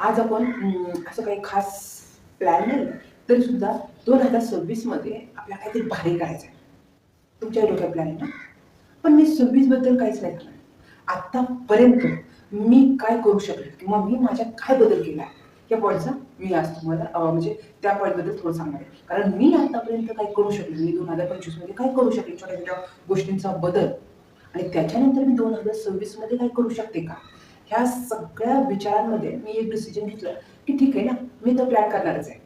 आज आपण असं काही खास प्लॅन नाही. तरी सुद्धा दोन हजार सव्वीसमध्ये आपल्याला काहीतरी भारी करायचं आहे तुमच्या डोक्यात प्लॅन आहे ना? पण मी सव्वीसबद्दल काहीच नाही झालं आत्तापर्यंत मी काय करू शकले? किंवा मी माझ्यात काय बदल केला? आहे या पॉईंटचा मी आज तुम्हाला म्हणजे त्या पॉईंटबद्दल थोडं सांगणार आहे. कारण मी आतापर्यंत काय करू शकले मी दोन हजार पंचवीसमध्ये काय करू शकले छोट्या छोट्या गोष्टींचा बदल. आणि त्याच्यानंतर मी दोन हजार सव्वीसमध्ये काय करू शकते का? ह्या सगळ्या विचारांमध्ये मी एक डिसिजन घेतलं की ठीक आहे ना मी तर प्लॅन करणारच आहे.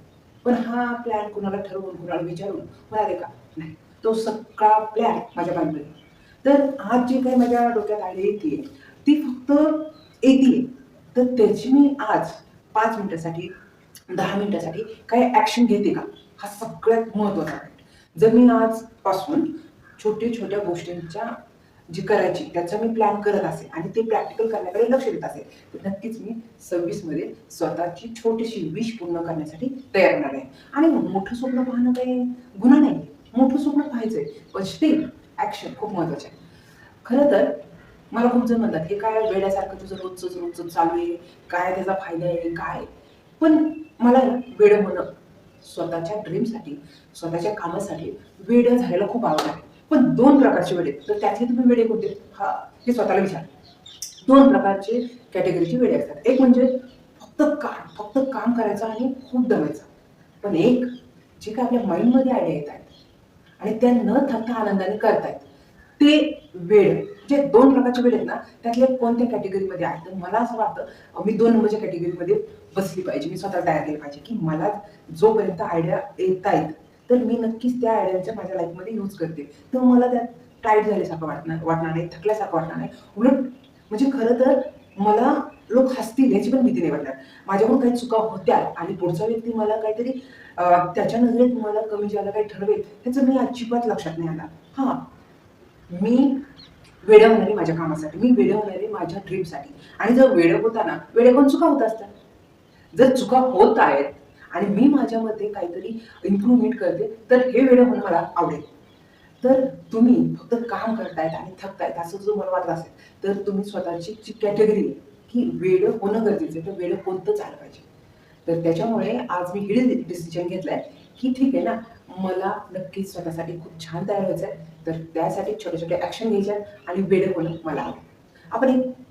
पण हा प्लॅन कुणाला ठरवून कुणाला विचारून होणार का नाही. तो सगळा प्लॅन माझ्या माइंडमध्ये तर आज जी काही माझ्या डोक्यात आली येते ती फक्त येते. तर त्याची मी आज पाच मिनिटासाठी दहा मिनिटासाठी काही ॲक्शन घेते का? हा सगळ्यात महत्त्वाचा पॉईंट जर मी आजपासून छोट्या छोट्या गोष्टींच्या जी करायची त्याचा मी प्लॅन करत असेल आणि ते प्रॅक्टिकल करण्याकडे लक्ष देत असेल तर नक्कीच मी सव्वीसमध्ये स्वतःची छोटीशी विश पूर्ण करण्यासाठी तयार होणार आहे. आणि मोठं स्वप्न पाहणं काही गुन्हा नाही. मोठं स्वप्न पाहायचंय. पण स्टील ॲक्शन खूप महत्वाचं आहे. खरं तर मला खूप जण म्हणतात हे काय वेड्यासारखं तुझं रोजच रोजचं चालू आहे? काय त्याचा फायदा आहे? काय? पण मला वेळ होणं स्वतःच्या ड्रीमसाठी स्वतःच्या कामासाठी वेळ झालेला खूप आवड आहे. पण दोन प्रकारचे वेळे आहेत तर त्यातले तुम्ही वेळे कोणते? हा हे स्वतःला विचार. दोन प्रकारचे कॅटेगरीचे वेळे असतात. एक म्हणजे फक्त काम फक्त काम करायचं आणि खूप दमायचं. पण एक जे काय आपल्या माइंडमध्ये आयडिया येत आहेत आणि त्या न थकता आनंदाने करतायत ते वेळ जे दोन प्रकारचे वेळ आहेत ना त्यातले कोणत्या कॅटेगरीमध्ये आहेत? तर मला असं वाटतं मी दोन नंबरच्या कॅटेगरीमध्ये बसली पाहिजे मी स्वतः तयार केली पाहिजे की मला जोपर्यंत आयडिया येत आहेत तर मी नक्कीच त्या आयडियाच्या माझ्या लाईफमध्ये यूज करते. तर मला त्यात टाईट झाल्यासारखं वाटणार वाटणार नाही थकल्यासारखं वाटणार नाही. उलट म्हणजे खरं तर मला लोक हसतील याची पण भीती नाही वाटणार. माझ्याकडून काही चुका होत्या आणि पुढचा व्यक्ती मला काहीतरी त्याच्या नजरेत मला कमी ज्याला काही ठरवेल त्याचं मी अजिबात लक्षात नाही आला हां. मी वेळ होणारी माझ्या कामासाठी मी वेळ होणारी माझ्या ट्रीपसाठी आणि जर वेळ होताना वेळ पण चुका होत असतात? जर चुका होत आहेत आणि मी माझ्यामध्ये काहीतरी इम्प्रूव्हमेंट करते तर हे वेळ होणं मला आवडेल. तर तुम्ही फक्त काम करतायत आणि थकतायत असं जर मला वाटत असेल तर तुम्ही स्वतःची जी कॅटेगरी की वेळ होणं गरजेचं आहे तर वेळ कोणतं चाललं पाहिजे तर त्याच्यामुळे आज मी हे डिसिजन घेतलंय की ठीक आहे ना मला नक्कीच स्वतःसाठी खूप छान तयार व्हायचं आहे तर त्यासाठी छोटे छोटे ॲक्शन घ्यायचे आणि वेळ होणं मला आवडेल. आपण एक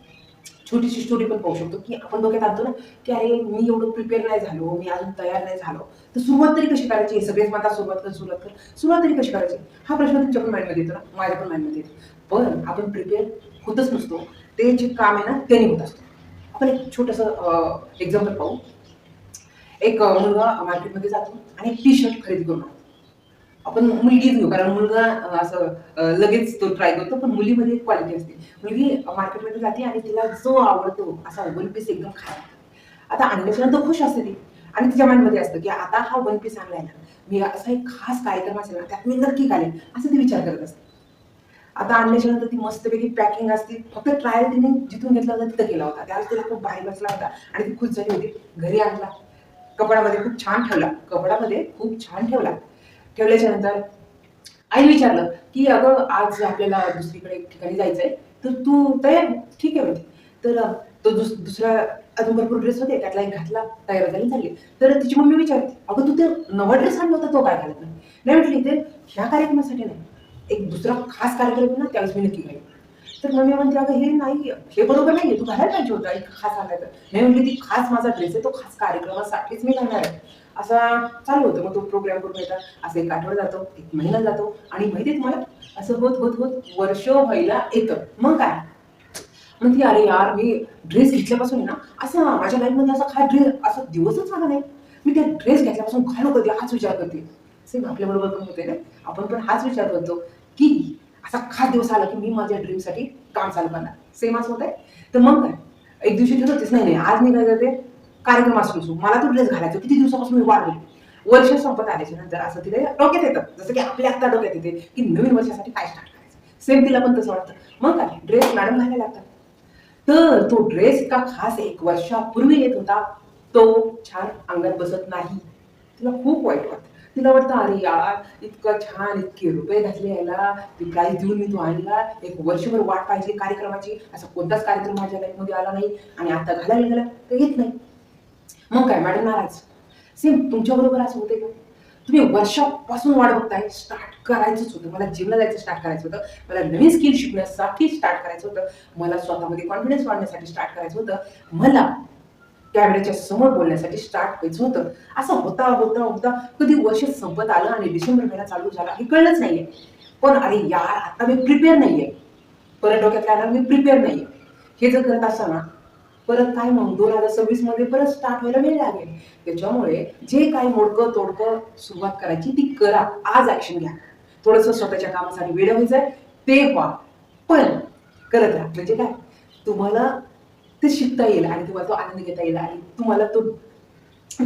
छोटीशी स्टोरी पण पाहू शकतो की आपण डोक्यात आणतो ना की अरे मी एवढं प्रिपेअर नाही झालो मी अजून तयार नाही झालो. तर सुरुवात तरी कशी करायची? सगळेच माझा सुरुवात कर सुरुवात कर. सुरुवात तरी कशी करायची? हा प्रश्न तुमच्या पण माइंडमध्ये येतो ना माझ्या पण माइंडमध्ये येतो. पण आपण प्रिपेअर होतच नसतो. ते जे काम आहे ना त्याने होत असतो. आपण एक छोटंसं एक्झाम्पल पाहू. एक मुलगा मार्केटमध्ये जातो आणि एक टी शर्ट खरेदी करून आणतो. आपण मुलगीच घेऊ कारण मुलगा असं लगेच तो ट्राय करतो पण मुलीमध्ये एक क्वालिटी असते. मुलगी मार्केटमध्ये जाते आणि तिला जो आवडतो असा वन पीस एकदम खायला आता आणल्याच्या तर खुश असते ती. आणि तिच्या माइंडमध्ये असतं की आता हा वन पीस आणलाय ना मी असा एक खास कार्यक्रम असेल ना त्यात मी नक्की घालेन असं ती विचार करत असते. आता आणल्याच्या तर ती मस्तपैकी पॅकिंग असते. फक्त ट्रायल तिने जिथून घेतला होता तिथं केला होता. त्यावेळेस तिला खूप बाहेर बसला होता. आणि ती खुश झाली होती. घरी आणला. कपडामध्ये खूप छान ठेवला. कपडामध्ये खूप छान ठेवला. ठेवल्याच्या नंतर आईने विचारलं की अगं आज आपल्याला दुसरीकडे एक ठिकाणी जायचंय. तर तू तयार हो. ठीक आहे म्हणते. तर तो दुस दुसरा अजून भरपूर ड्रेस होते. त्यातला एक घातला तयार झाली चालली. तर तिची मम्मी विचारते अगं तू ते नवा ड्रेस आणला होता तो काय घालत नाही? नाही म्हटली ते ह्या कार्यक्रमासाठी नाही. एक दुसरा खास कार्यक्रम ना त्यावेळेस मी नक्की घालेन. तर मम्मी म्हणते अगं हे नाही हे बरोबर नाही तू घालायला पाहिजे होता एक खास आणायचं नाही म्हटली ती खास माझा ड्रेस आहे तो खास कार्यक्रमासाठीच मी घालणार आहे. असा चालू होतं. मग तो प्रोग्राम करून येतात असं एक आठवडा जातो एक महिना जातो. आणि माहिती तुम्हाला? असं होत होत होत वर्ष व्हायला येतं. मग काय? म्हणते अरे यार मी ड्रेस घेतल्यापासून आहे ना असं माझ्या लाईफमध्ये असा खास ड्रेस असा दिवसच आला नाही. मी त्या ड्रेस घेतल्यापासून घालू कधी? हाच विचार करते. सेम आपल्याबरोबर पण होते ना? आपण पण हाच विचार करतो की असा खास दिवस आला की मी माझ्या ड्रीमसाठी काम चालू करणार. सेम असं होत आहे तर मग काय? एक दिवशी ठरवतेच नाही नाही आज मी काय करते? कार्यक्रम असू असू मला तो ड्रेस घालायचो किती दिवसापासून मी वाढ वर्ष संपत आल्याच्यानंतर असं तिला डोक्यात येतं. जसं की आपल्या आता डोक्यात येते की नवीन वर्षासाठी काय स्टार्ट करायचं. सेम तिला पण तसं वाटतं. मग काय? ड्रेस मॅडम घालायला लागतात. तर तो ड्रेस इतका खास एक वर्षापूर्वी येत होता. तो छान अंगात बसत नाही. तिला खूप वाईट वाटतं. तिला वाटतं अरे यार इतकं छान इतके रुपये घातले याला. ती प्राईज देऊन मी तो आणला. एक वर्षभर वाट पाहिजे कार्यक्रमाची. असा कोणताच कार्यक्रम माझ्या लाईफमध्ये आला नाही. आणि आता घालायला गेला तर येत नाही. मग काय मॅडम नाराज? सेम तुमच्याबरोबर असं होते का? तुम्ही वर्षापासून वाट बघताय स्टार्ट करायचंच होतं. मला जिमला जायचं स्टार्ट करायचं होतं. मला नवीन स्किल शिकण्यासाठी स्टार्ट करायचं होतं. मला स्वतःमध्ये कॉन्फिडन्स वाढण्यासाठी स्टार्ट करायचं होतं. मला कॅमेऱ्याच्या समोर बोलण्यासाठी स्टार्ट व्हायचं होतं. असं होता होता होता. कधी वर्ष संपत आलं आणि डिसेंबर महिना चालू झाला हे कळलंच नाहीये. पण अरे यार आता मी प्रिपेअर नाहीये. परत डोक्यात काय मी प्रिपेअर नाहीये. हे जर करत असताना परत काय मग दोन हजार सव्वीसमध्ये परत स्टार्ट व्हायला वेळ लागेल. त्याच्यामुळे जे काही मोडकं तोडकं सुरुवात करायची ती करा. आज ऍक्शन घ्या. थोडंसं स्वतःच्या कामासाठी वेळ व्हायचंय ते व्हा. पण करत राहा. म्हणजे काय? तुम्हाला ते शिकता येईल आणि तुम्हाला तो आनंद घेता येईल आणि तुम्हाला तो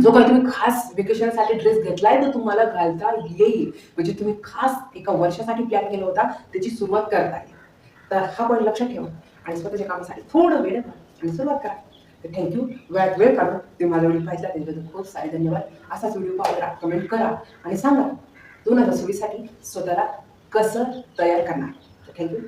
जो काही तुम्ही खास वेकेशनसाठी ड्रेस घेतलाय तो तुम्हाला घालता येईल. म्हणजे तुम्ही खास एका वर्षासाठी प्लॅन केला होता त्याची सुरुवात करता येईल. तर हा पण लक्षात ठेवा. आणि स्वतःच्या कामासाठी थोडं वेळ आणि सुरुवात करा तर थँक्यू वेळात वेळ काढून तुम्ही माझा व्हिडिओ पाहिला त्याच्याबद्दल खूप सारे धन्यवाद असाच व्हिडिओ पाहायला कमेंट करा आणि सांगा दोन हजार सव्वीससाठी स्वतःला कसं तयार करणार? थँक्यू